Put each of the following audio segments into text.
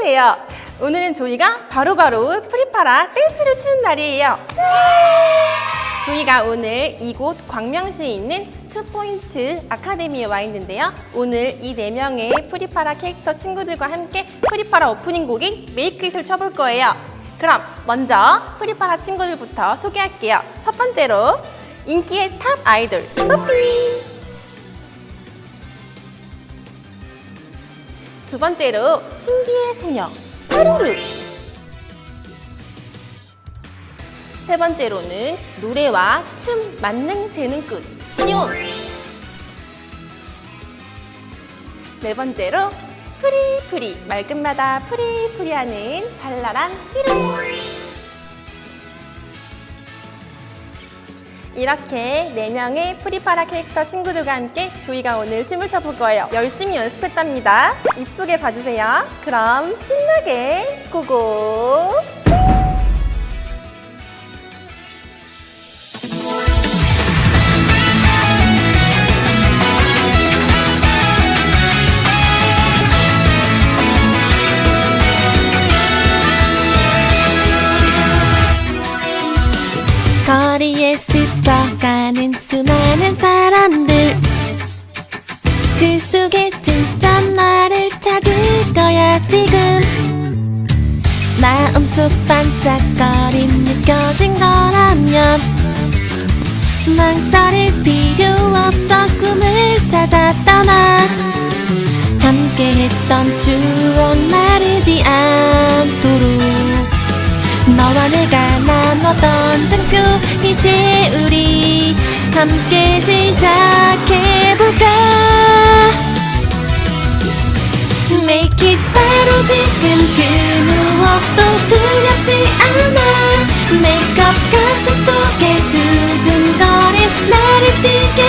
거예요. 오늘은 조이가 바로바로 프리파라 댄스를 추는 날이에요. 조이가 오늘 이곳 광명시에 있는 투포인트 아카데미에 와 있는데요. 오늘 이 네 명의 프리파라 캐릭터 친구들과 함께 프리파라 오프닝 곡인 메이크잇을 쳐볼 거예요. 그럼 먼저 프리파라 친구들부터 소개할게요. 첫 번째로 인기의 탑 아이돌 소피 두 번째로 신비의 소녀 하루루. 세 번째로는 노래와 춤 만능 재능꾼 시온 네 번째로 프리프리 말끝마다 프리프리하는 발랄한 휘루 이렇게 네명의 프리파라 캐릭터 친구들과 함께 조이가 오늘 춤을 춰볼 거예요. 열심히 연습했답니다. 이쁘게 봐주세요. 그럼 신나게 고고 스쳐가는 수많은 사람들. 그 속에 진짜 나를 찾을 거야 지금. 마음속 반짝거림 느껴진 거라면 망설일 필요 없어 꿈을 찾아 떠나. 함께했던 추억 마르지 않도록 너와 내가 나 눴던 장표 이제 우리 함께 시작해볼까? Make it 바로 지금 그 무엇도 두렵지 않아. 메이크업 가슴 속에 두근거림 나를 뛰게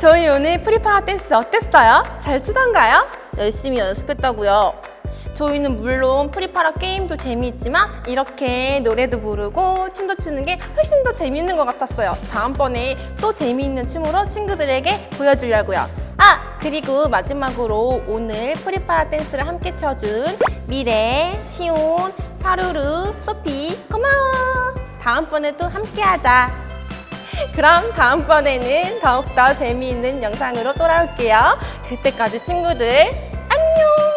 저희 오늘 프리파라 댄스 어땠어요? 잘 추던가요? 열심히 연습했다고요. 저희는 물론 프리파라 게임도 재미있지만 이렇게 노래도 부르고 춤도 추는 게 훨씬 더 재미있는 것 같았어요. 다음번에 또 재미있는 춤으로 친구들에게 보여주려고요. 아! 그리고 마지막으로 오늘 프리파라 댄스를 함께 춰준 미래, 시온, 파루루, 소피 고마워! 다음번에 또 함께 하자. 그럼 다음번에는 더욱더 재미있는 영상으로 돌아올게요. 그때까지 친구들 안녕! 안녕!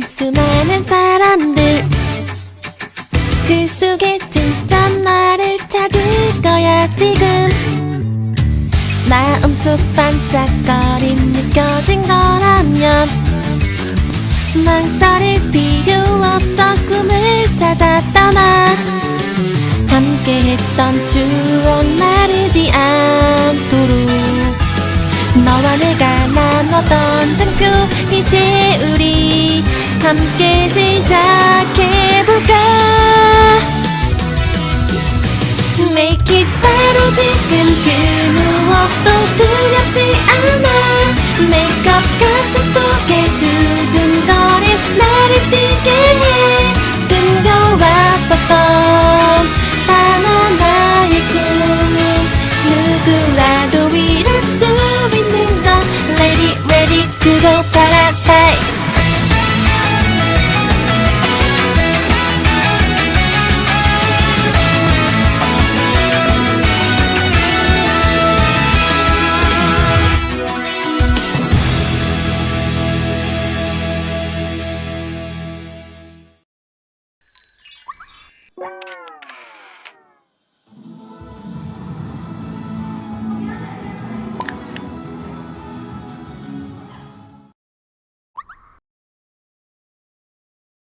스쳐가는 수많은 사람들. 그 속에 진짜 나를 찾을 거야 지금. 마음속 반짝거림 느껴진 거라면 망설일 필요 없어 꿈을 찾아 떠나. 함께 했던 추억 마르지 함께 시작해볼까? Make it 바로 지금 그 무엇도 두렵지 않아. Makeup 가슴 속에 두근거린 나를 뛰게 해. 숨겨왔었던 바나나의 꿈 누구라도 이룰 수 있는 건 Ready, ready to go.